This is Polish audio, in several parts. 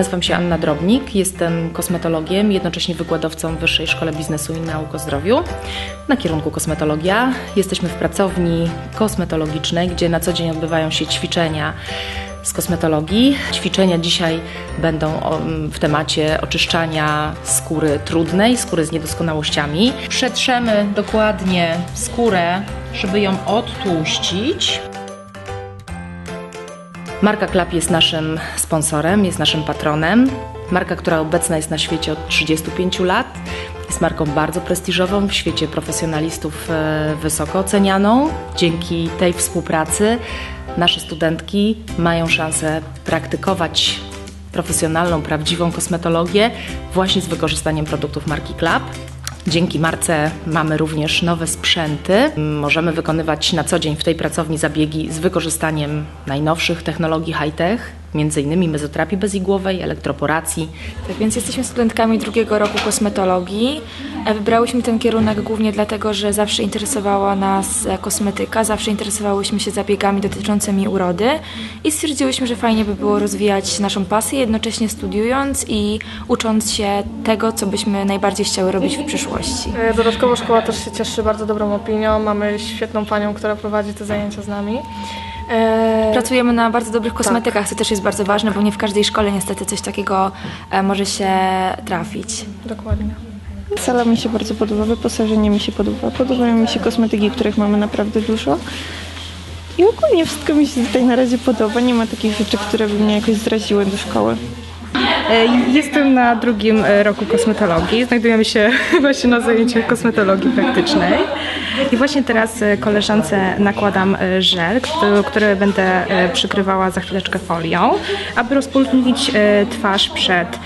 Nazywam się Anna Drobnik, jestem kosmetologiem, jednocześnie wykładowcą w Wyższej Szkole Biznesu i Nauk o Zdrowiu na kierunku kosmetologia. Jesteśmy w pracowni kosmetologicznej, gdzie na co dzień odbywają się ćwiczenia z kosmetologii. Ćwiczenia dzisiaj będą w temacie oczyszczania skóry trudnej, skóry z niedoskonałościami. Przetrzemy dokładnie skórę, żeby ją odtłuścić. Marka Klap jest naszym sponsorem, jest naszym patronem. Marka, która obecna jest na świecie od 35 lat. Jest marką bardzo prestiżową, w świecie profesjonalistów e, wysoko ocenianą. Dzięki tej współpracy nasze studentki mają szansę praktykować profesjonalną, prawdziwą kosmetologię właśnie z wykorzystaniem produktów marki Klap. Dzięki marce mamy również nowe sprzęty. Możemy wykonywać na co dzień w tej pracowni zabiegi z wykorzystaniem najnowszych technologii high-tech, między innymi mezoterapii bezigłowej, elektroporacji. Tak więc jesteśmy studentkami drugiego roku kosmetologii. E, wybrałyśmy ten kierunek głównie dlatego, że zawsze interesowała nas e, kosmetyka, zawsze interesowałyśmy się zabiegami dotyczącymi urody i stwierdziłyśmy, że fajnie by było rozwijać naszą pasję, jednocześnie studiując i ucząc się tego, co byśmy najbardziej chciały robić w przyszłości. E, dodatkowo szkoła też się cieszy bardzo dobrą opinią. Mamy świetną panią, która prowadzi te zajęcia z nami. E, Pracujemy na bardzo dobrych kosmetykach, co też jest bardzo ważne, bo nie w każdej szkole niestety coś takiego e, może się trafić. Dokładnie. Sala mi się bardzo podoba, wyposażenie mi się podoba, podobają mi się kosmetyki, których mamy naprawdę dużo. I ogólnie wszystko mi się tutaj na razie podoba, nie ma takich rzeczy, które by mnie jakoś zraziły do szkoły. E, Jestem na drugim e, roku kosmetologii. Znajdujemy się właśnie na zajęciach kosmetologii praktycznej. I właśnie teraz e, koleżance nakładam żel, który, będę przykrywała za chwileczkę folią, aby rozpulchnić e, twarz przed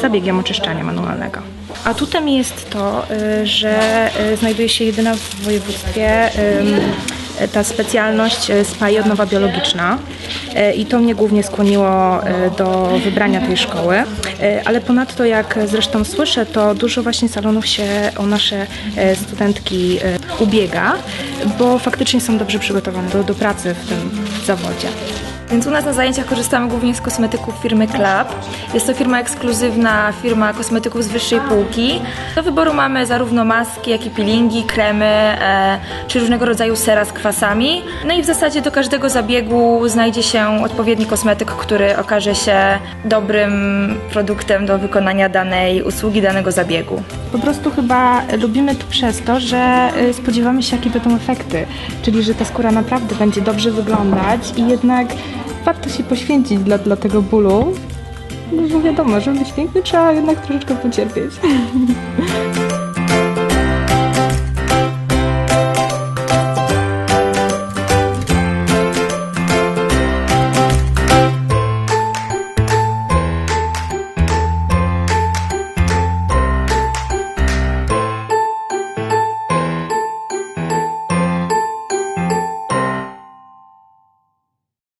zabiegiem oczyszczania manualnego. Atutem jest to, że znajduje się jedyna w województwie ta specjalność spa i odnowa biologiczna i to mnie głównie skłoniło e, do wybrania tej szkoły. E, Ale ponadto, jak zresztą słyszę, to dużo właśnie salonów się o nasze e, studentki e, ubiega, bo faktycznie są dobrze przygotowane do, do pracy w tym zawodzie. Więc u nas na zajęciach korzystamy głównie z kosmetyków firmy Club. Jest to firma ekskluzywna, firma kosmetyków z wyższej półki. Do wyboru mamy zarówno maski, jak i peelingi, kremy, e, czy różnego rodzaju sera z kwasami. No i w zasadzie do każdego zabiegu znajdzie się odpowiedni kosmetyk, który okaże się dobrym produktem do wykonania danej usługi, danego zabiegu. Po prostu chyba lubimy to przez to, że y, spodziewamy się, jakie będą efekty. Czyli, że ta skóra naprawdę będzie dobrze wyglądać i jednak warto się poświęcić dla, dla tego bólu. No bo wiadomo, żeby być piękny trzeba jednak troszeczkę pocierpieć.